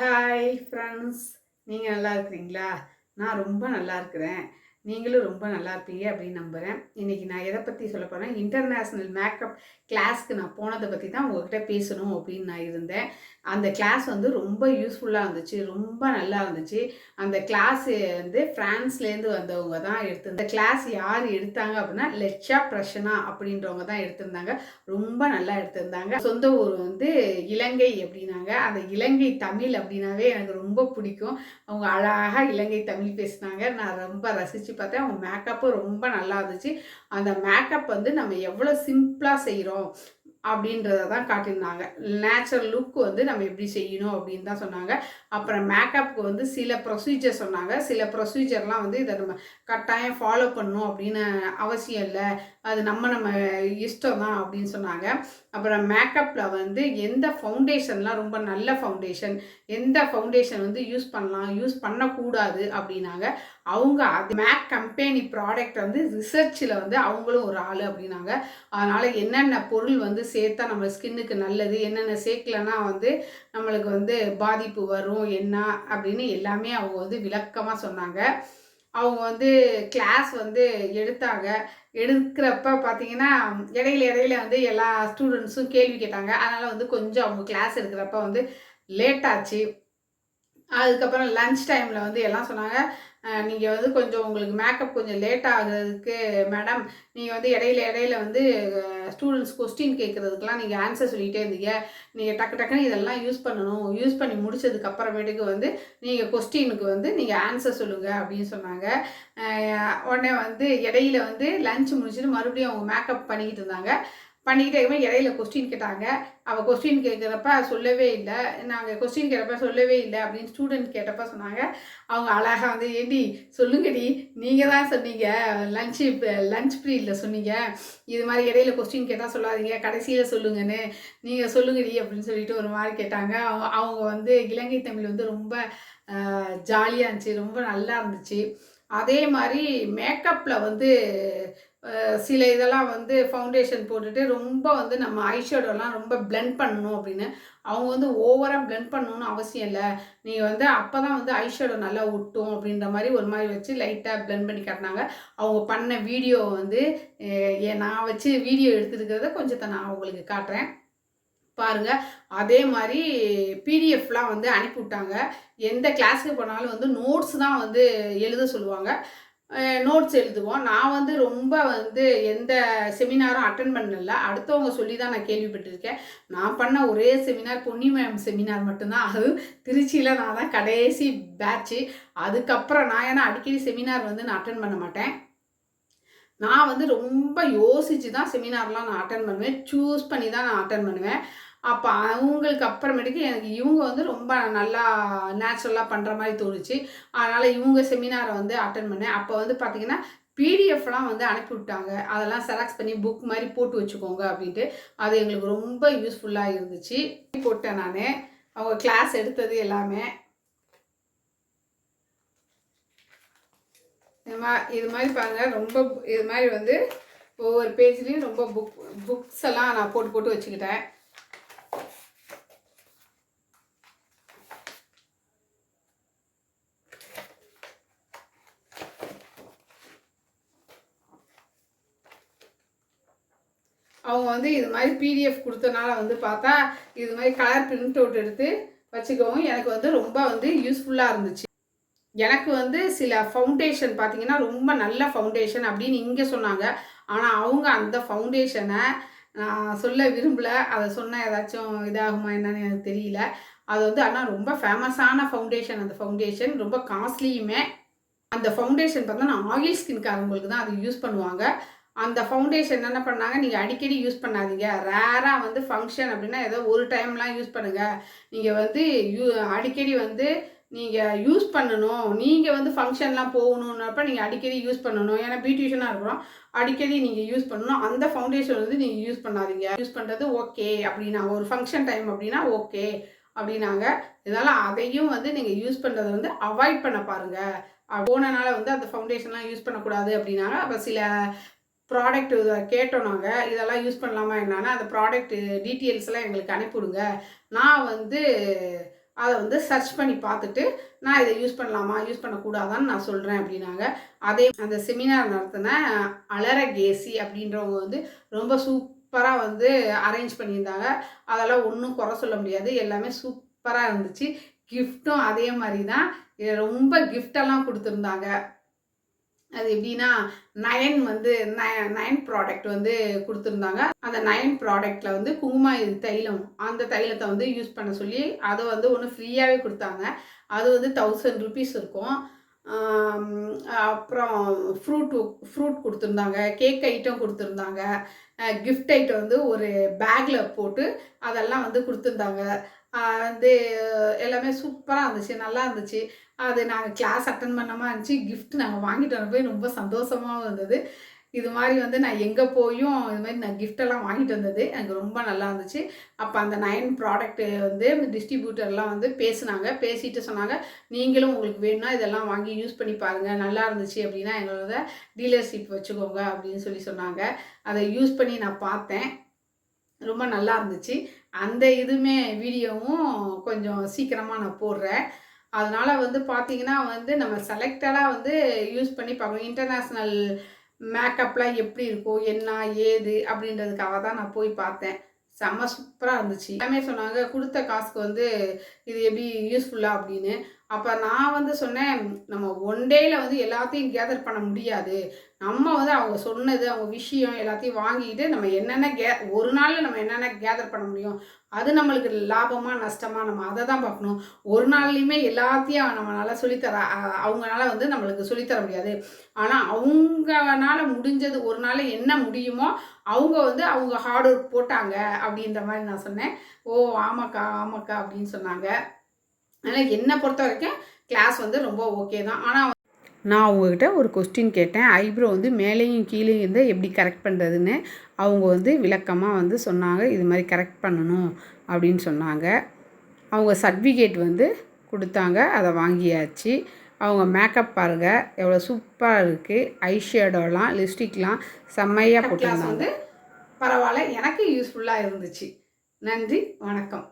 Hi friends நீங்கள் நல்லா இருக்கிறீங்களா? நான் ரொம்ப நல்லா இருக்கிறேன். நீங்களும் ரொம்ப நல்லா இருப்பீங்க அப்படின்னு நம்புகிறேன் இன்றைக்கி நான் எதை பற்றி சொல்ல போகிறேன் இன்டர்நேஷ்னல் மேக்கப் கிளாஸ்க்கு நான் போனதை பற்றி தான் உங்ககிட்ட பேசணும் அப்படின்னு நான் இருந்தேன். அந்த கிளாஸ் வந்து ரொம்ப யூஸ்ஃபுல்லாக இருந்துச்சு ரொம்ப நல்லா இருந்துச்சு. அந்த கிளாஸ் வந்து ஃப்ரான்ஸ்லேருந்து வந்தவங்க தான் எடுத்து இந்த கிளாஸ் யார் எடுத்தாங்க அப்படின்னா லெச்சா பிரஷனா அப்படின்றவங்க தான் எடுத்திருந்தாங்க. ரொம்ப நல்லா எடுத்திருந்தாங்க. சொந்த ஊர் வந்து இலங்கை அப்படின்னாங்க. அந்த இலங்கை தமிழ் அப்படின்னாவே எனக்கு ரொம்ப பிடிக்கும். அவங்க அழகாக இலங்கை தமிழ் பேசினாங்க. நான் ரொம்ப ரசித்து பார்த்தேன். அவங்க மேக்கப்பும் ரொம்ப நல்லா இருந்துச்சு. அந்த மேக்கப் வந்து நம்ம எவ்வளோ சிம்பிளாக செய்கிறோம் அப்படின்றத தான் காட்டியிருந்தாங்க. நேச்சுரல் லுக் வந்து நம்ம எப்படி செய்யணும் அப்படின்னு தான் சொன்னாங்க. அப்புறம் மேக்கப்புக்கு வந்து சில ப்ரொசீஜர் சொன்னாங்க. சில ப்ரொசீஜர்லாம் வந்து இதை நம்ம கட்டாயம் ஃபாலோ பண்ணணும் அப்படின்னு அவசியம் இல்லை. அது நம்ம நம்ம இஷ்டம் தான் அப்படின்னு சொன்னாங்க. அப்புறம் மேக்கப்பில் வந்து எந்த ஃபவுண்டேஷன்லாம் ரொம்ப நல்ல ஃபவுண்டேஷன் எந்த ஃபவுண்டேஷன் வந்து யூஸ் பண்ணலாம் யூஸ் பண்ணக்கூடாது அப்படின்னாங்க. அவங்க அது மேக் கம்பெனி ப்ராடக்ட் வந்து ரிசர்ச்சில் வந்து அவங்களும் ஒரு ஆள் அப்படின்னாங்க. அதனால் என்னென்ன பொருள் வந்து சேர்த்தா நம்ம ஸ்கின்னுக்கு நல்லது என்னென்ன சேர்க்கலன்னா வந்து நம்மளுக்கு வந்து பாதிப்பு வரும் என்ன அப்படின்னு எல்லாமே அவங்க வந்து விளக்கமாக சொன்னாங்க. அவங்க வந்து கிளாஸ் வந்து எடுத்தாங்க. எடுக்கிறப்ப பார்த்தீங்கன்னா இடையில இடையில வந்து எல்லா ஸ்டூடெண்ட்ஸும் கேள்வி கேட்டாங்க. அதனால் வந்து கொஞ்சம் அவங்க கிளாஸ் எடுக்கிறப்ப வந்து லேட் ஆச்சு. அதுக்கப்புறம் லன்ச் டைமில் வந்து எல்லாம் சொன்னாங்க. நீங்கள் வந்து கொஞ்சம் உங்களுக்கு மேக்கப் கொஞ்சம் லேட் ஆகுறதுக்கு மேடம் நீங்கள் வந்து இடையில இடையில வந்து ஸ்டூடெண்ட்ஸ் கொஸ்டின் கேட்குறதுக்கெலாம் நீங்கள் ஆன்சர் சொல்லிகிட்டே இருந்தீங்க. நீங்கள் டக்கு டக்குன்னு இதெல்லாம் யூஸ் பண்ணணும். யூஸ் பண்ணி முடிச்சதுக்கு அப்புறமேட்டுக்கு வந்து நீங்கள் கொஸ்டினுக்கு வந்து நீங்கள் ஆன்சர் சொல்லுங்கள் அப்படின்னு சொன்னாங்க. உடனே வந்து இடையில வந்து லஞ்ச் முடிச்சுட்டு மறுபடியும் அவங்க மேக்கப் பண்ணிக்கிட்டு இருந்தாங்க. பண்ணிக்கிட்டே இருக்கும்போது இடையில கொஸ்டின் கேட்டாங்க. அவள் கொஸ்டின் கேட்குறப்ப சொல்லவே இல்லை. நாங்கள் கொஸ்டின் கேட்டப்ப சொல்லவே இல்லை அப்படின்னு ஸ்டூடெண்ட் கேட்டப்ப சொன்னாங்க. அவங்க அழகாக வந்து ஏடி சொல்லுங்கடி. நீங்கள் தான் சொன்னீங்க. லஞ்சு லஞ்ச் பீரியடில் சொன்னீங்க. இது மாதிரி இடையில கொஸ்டின் கேட்டால் சொல்லாதீங்க. கடைசியில் சொல்லுங்கன்னு. நீங்கள் சொல்லுங்கடி அப்படின்னு சொல்லிட்டு ஒரு மாதிரி கேட்டாங்க. அவங்க அவங்க வந்து இலங்கை தமிழ் வந்து ரொம்ப ஜாலியாக இருந்துச்சு. ரொம்ப நல்லா இருந்துச்சு. அதே மாதிரி மேக்கப்பில் வந்து சில இதெல்லாம் வந்து ஃபவுண்டேஷன் போட்டுட்டு ரொம்ப வந்து நம்ம ஐஷேடோலாம் ரொம்ப பிளெண்ட் பண்ணணும் அப்படின்னு. அவங்க வந்து ஓவராக பிளெண்ட் பண்ணணும்னு அவசியம் இல்லை. நீங்கள் வந்து அப்போ தான் வந்து ஐஷேடோ நல்லா ஒட்டும் அப்படின்ற மாதிரி ஒரு மாதிரி வச்சு லைட்டாக பிளெண்ட் பண்ணி காட்டினாங்க. அவங்க பண்ண வீடியோ வந்து நான் வச்சு வீடியோ எடுத்துருக்கிறத கொஞ்சத்தை நான் அவங்களுக்கு காட்டுறேன். பாருங்க. அதே மாதிரி பிடிஎஃப்லாம் வந்து அனுப்பிவிட்டாங்க. எந்த கிளாஸுக்கு போனாலும் வந்து நோட்ஸ் தான் வந்து எழுத சொல்லுவாங்க. நோட்ஸ் எழுதுவோம். நான் வந்து ரொம்ப வந்து எந்த செமினாரும் அட்டன் பண்ணல. அடுத்தவங்க சொல்லி தான் நான் கேள்விப்பட்டிருக்கேன். நான் பண்ண ஒரே செமினார் பொன்னிமயம் செமினார் மட்டும்தான். அது திருச்சியில் நான் தான் கடைசி பேட்ச்சு அதுக்கப்புறம் நான் ஏன்னா அடிக்கடி செமினார் வந்து நான் அட்டன் பண்ண மாட்டேன். நான் வந்து ரொம்ப யோசித்து தான் செமினார்லாம் நான் அட்டன் பண்ணுவேன். சூஸ் பண்ணி தான் நான் அட்டன் பண்ணுவேன். அப்போ அவங்களுக்கு அப்புறமேட்டுக்கு எனக்கு இவங்க வந்து ரொம்ப நல்லா நேச்சுரலாக பண்ணுற மாதிரி தோணுச்சு. அதனால் இவங்க செமினாரை வந்து அட்டன் பண்ணேன். அப்போ வந்து பார்த்திங்கன்னா பிடிஎஃப்லாம் வந்து அனுப்பி விட்டாங்க. அதெல்லாம் செலக்ட் பண்ணி புக் மாதிரி போட்டு வச்சுக்கோங்க அப்படின்ட்டு. அது எங்களுக்கு ரொம்ப யூஸ்ஃபுல்லாக இருந்துச்சு. போட்டேன் நான். அவங்க கிளாஸ் எடுத்தது எல்லாமே. இது மாதிரி பாருங்கள் ரொம்ப இது மாதிரி வந்து ஒவ்வொரு பேஜ்லேயும் ரொம்ப புக் புக்ஸ் எல்லாம் நான் போட்டு போட்டு வச்சுக்கிட்டேன். அவங்க வந்து இது மாதிரி பிடிஎஃப் கொடுத்தனால வந்து பார்த்தா இது மாதிரி கலர் பிரிண்ட் அவுட் எடுத்து வச்சுக்கவும் எனக்கு வந்து ரொம்ப வந்து யூஸ்ஃபுல்லாக இருந்துச்சு. எனக்கு வந்து சில ஃபவுண்டேஷன் பார்த்தீங்கன்னா ரொம்ப நல்ல ஃபவுண்டேஷன் அப்படின்னு இங்கே சொன்னாங்க. ஆனால் அவங்க அந்த ஃபவுண்டேஷனை நான் சொல்ல விரும்பலை. அதை சொன்னால் ஏதாச்சும் இதாகுமா என்னன்னு எனக்கு தெரியல. அது வந்து ஆனால் ரொம்ப ஃபேமஸான ஃபவுண்டேஷன் அந்த ஃபவுண்டேஷன் ரொம்ப காஸ்ட்லியுமே அந்த ஃபவுண்டேஷன் பார்த்தா நான் ஆயில் ஸ்கின்காரங்களுக்கு தான் அது யூஸ் பண்ணுவாங்க. அந்த ஃபவுண்டேஷன் என்ன பண்ணாங்க? நீங்கள் அடிக்கடி யூஸ் பண்ணாதீங்க. ரேராக வந்து ஃபங்க்ஷன் அப்படின்னா ஏதோ ஒரு டைம்லாம் யூஸ் பண்ணுங்கள் நீங்கள் வந்து யூ அடிக்கடி வந்து நீங்கள் யூஸ் பண்ணணும். நீங்கள் வந்து ஃபங்க்ஷன்லாம் போகணுன்னப்ப நீங்கள் அடிக்கடி யூஸ் பண்ணணும். ஏன்னா பியூட்டிஷனாக இருக்கிறோம். அடிக்கடி நீங்கள் யூஸ் பண்ணணும். அந்த ஃபவுண்டேஷன் வந்து நீங்கள் யூஸ் பண்ணாதீங்க. யூஸ் பண்ணுறது ஓகே அப்படின்னா ஒரு ஃபங்க்ஷன் டைம் அப்படின்னா ஓகே அப்படின்னாங்க. இதனால் அதையும் வந்து நீங்கள் யூஸ் பண்ணுறதை வந்து அவாய்ட் பண்ண பாருங்கள் போனனால வந்து அந்த ஃபவுண்டேஷன்லாம் யூஸ் பண்ணக்கூடாது அப்படின்னாங்க. அப்போ சில ப்ராடக்ட் கேட்டோம் நாங்கள் இதெல்லாம் யூஸ் பண்ணலாமா என்னன்னா அந்த ப்ராடக்ட் டீட்டெயில்ஸ்லாம் எங்களுக்கு அனுப்பிவிடுங்க. நான் வந்து அதை வந்து சர்ச் பண்ணி பார்த்துட்டு நான் இதை யூஸ் பண்ணலாமா யூஸ் பண்ணக்கூடாதான்னு நான் சொல்கிறேன் அப்படின்னாங்க. அதே அந்த செமினார் நடத்தின அலர கேசி அப்படின்றவங்க வந்து ரொம்ப சூப்பராக வந்து அரேஞ்ச் பண்ணியிருந்தாங்க. அதெல்லாம் ஒன்றும் குறை சொல்ல முடியாது. எல்லாமே சூப்பராக இருந்துச்சு. கிஃப்ட்டும் அதே மாதிரி தான் ரொம்ப கிஃப்டெல்லாம் கொடுத்துருந்தாங்க. அது எப்படின்னா நயன் வந்து நயன் ப்ராடக்ட் வந்து கொடுத்துருந்தாங்க. அந்த நயன் ப்ராடக்டில் வந்து குங்குமா இது தைலம். அந்த தைலத்தை வந்து யூஸ் பண்ண சொல்லி அதை வந்து ஒன்று ஃப்ரீயாகவே கொடுத்தாங்க. அது வந்து தௌசண்ட் ருபீஸ் இருக்கும். அப்புறம் ஃப்ரூட் ஃப்ரூட் கொடுத்துருந்தாங்க. கேக் ஐட்டம் கொடுத்துருந்தாங்க. கிஃப்ட் ஐட்டம் வந்து ஒரு பேக்கில் போட்டு அதெல்லாம் வந்து கொடுத்துருந்தாங்க. வந்து எல்லாமே சூப்பராக இருந்துச்சு நல்லா இருந்துச்சு. அது நாங்கள் கிளாஸ் அட்டன் பண்ணாமல் இருந்துச்சு. கிஃப்ட் நாங்கள் வாங்கிட்டு வர போய் ரொம்ப சந்தோஷமாகவும் இருந்தது. இது மாதிரி வந்து நான் எங்கே போயும் இது மாதிரி நான் கிஃப்டெல்லாம் வாங்கிட்டு வந்தது. எனக்கு ரொம்ப நல்லா இருந்துச்சு. அப்போ அந்த நயன் ப்ராடக்ட் வந்து டிஸ்ட்ரிபியூட்டர்லாம் வந்து பேசுனாங்க. பேசிட்டு சொன்னாங்க நீங்களும் உங்களுக்கு வேணும்னா இதெல்லாம் வாங்கி யூஸ் பண்ணி பாருங்கள் நல்லா இருந்துச்சு அப்படின்னா எங்களோட டீலர்ஷிப் வச்சுக்கோங்க அப்படின்னு சொல்லி சொன்னாங்க. அதை யூஸ் பண்ணி நான் பார்த்தேன். ரொம்ப நல்லா இருந்துச்சு. அந்த இதுவுமே வீடியோவும் கொஞ்சம் சீக்கிரமாக நான் போடுறேன். அதனால் வந்து பார்த்தீங்கன்னா வந்து நம்ம செலக்டடாக வந்து யூஸ் பண்ணி பார்க்கணும். இன்டர்நேஷ்னல் மேக்கப்லாம் எப்படி இருக்கும் என்ன ஏது அப்படின்றதுக்காக தான் நான் போய் பார்த்தேன். செம்ம சூப்பராக இருந்துச்சு. எல்லாமே சொன்னாங்க கொடுத்த காசுக்கு வந்து இது எப்படி யூஸ்ஃபுல்லாக அப்படின்னு. அப்போ நான் வந்து சொன்னேன் நம்ம ஒன் டேயில் வந்து எல்லாத்தையும் கேதர் பண்ண முடியாது. நம்ம வந்து அவங்க சொன்னது அவங்க விஷயம் எல்லாத்தையும் வாங்கிட்டு நம்ம என்னென்ன கே ஒரு நாளில் நம்ம என்னென்ன கேதர் பண்ண முடியும்? அது நம்மளுக்கு லாபமாக நஷ்டமாக நம்ம அதை தான் பார்க்கணும். ஒரு நாள்லையுமே எல்லாத்தையும் நம்மளால் சொல்லித்தர அவங்களால வந்து நம்மளுக்கு சொல்லித்தர முடியாது. ஆனால் அவங்களால முடிஞ்சது ஒரு நாள் என்ன முடியுமோ அவங்க வந்து அவங்க ஹார்ட் ஒர்க் போட்டாங்க அப்படின்ற மாதிரி நான் சொன்னேன். ஓ ஆமாக்கா ஆமாக்கா அப்படின்னு சொன்னாங்க. அதனால் என்னை பொறுத்த வரைக்கும் கிளாஸ் வந்து ரொம்ப ஓகே தான். ஆனால் நான் அவங்கக்கிட்ட ஒரு கொஸ்டின் கேட்டேன். ஐப்ரோ வந்து மேலேயும் கீழேயும் இருந்தால் எப்படி கரெக்ட் பண்ணுறதுன்னு அவங்க வந்து விளக்கமாக வந்து சொன்னாங்க. இது மாதிரி கரெக்ட் பண்ணணும் அப்படின்னு சொன்னாங்க. அவங்க சர்டிஃபிகேட் வந்து கொடுத்தாங்க. அதை வாங்கியாச்சு. அவங்க மேக்கப் பாருங்கள் எவ்வளோ சூப்பராக இருக்குது ஐஷேடோலாம் லிப்ஸ்டிக்லாம் செம்மையாக போட்டிருந்தாங்க. வந்து பரவாயில்ல. எனக்கு யூஸ்ஃபுல்லாக இருந்துச்சு. நன்றி. வணக்கம்.